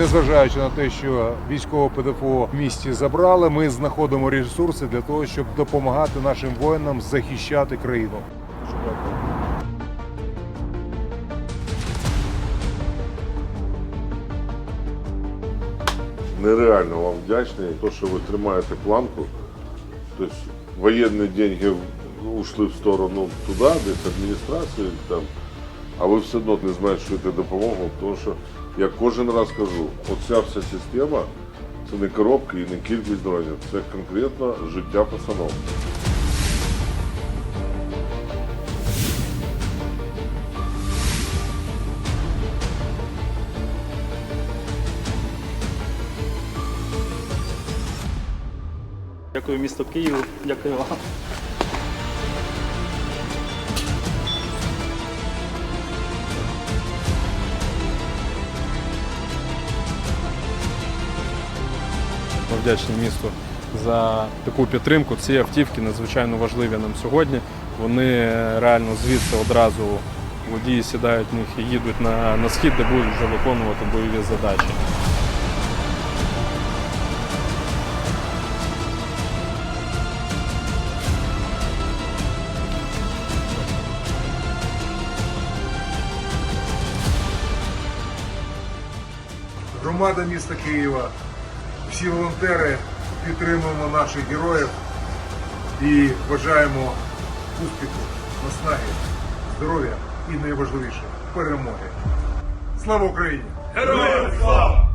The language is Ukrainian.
Незважаючи на те, що військове ПДФО в місті забрали, ми знаходимо ресурси для того, щоб допомагати нашим воїнам захищати країну. Нереально вам вдячний, то, що ви тримаєте планку. Тобто воєнні деньги ушли в сторону туди, десь адміністрації, там, а ви все одно не зменшуєте допомогу, тому що я кожен раз кажу, оця вся система це не коробки і не кількість дронів, це конкретно життя пацанов. Дякую місто Київ, дякую вам. Ми вдячні місту за таку підтримку. Ці автівки надзвичайно важливі нам сьогодні. Вони реально звідси одразу водії сідають в них і їдуть на, на схід, де будуть вже виконувати бойові задачі. Громада міста Києва, всі волонтери підтримуємо наших героїв і бажаємо успіху, наснаги, здоров'я і найважливіше перемоги. Слава Україні! Героям слава!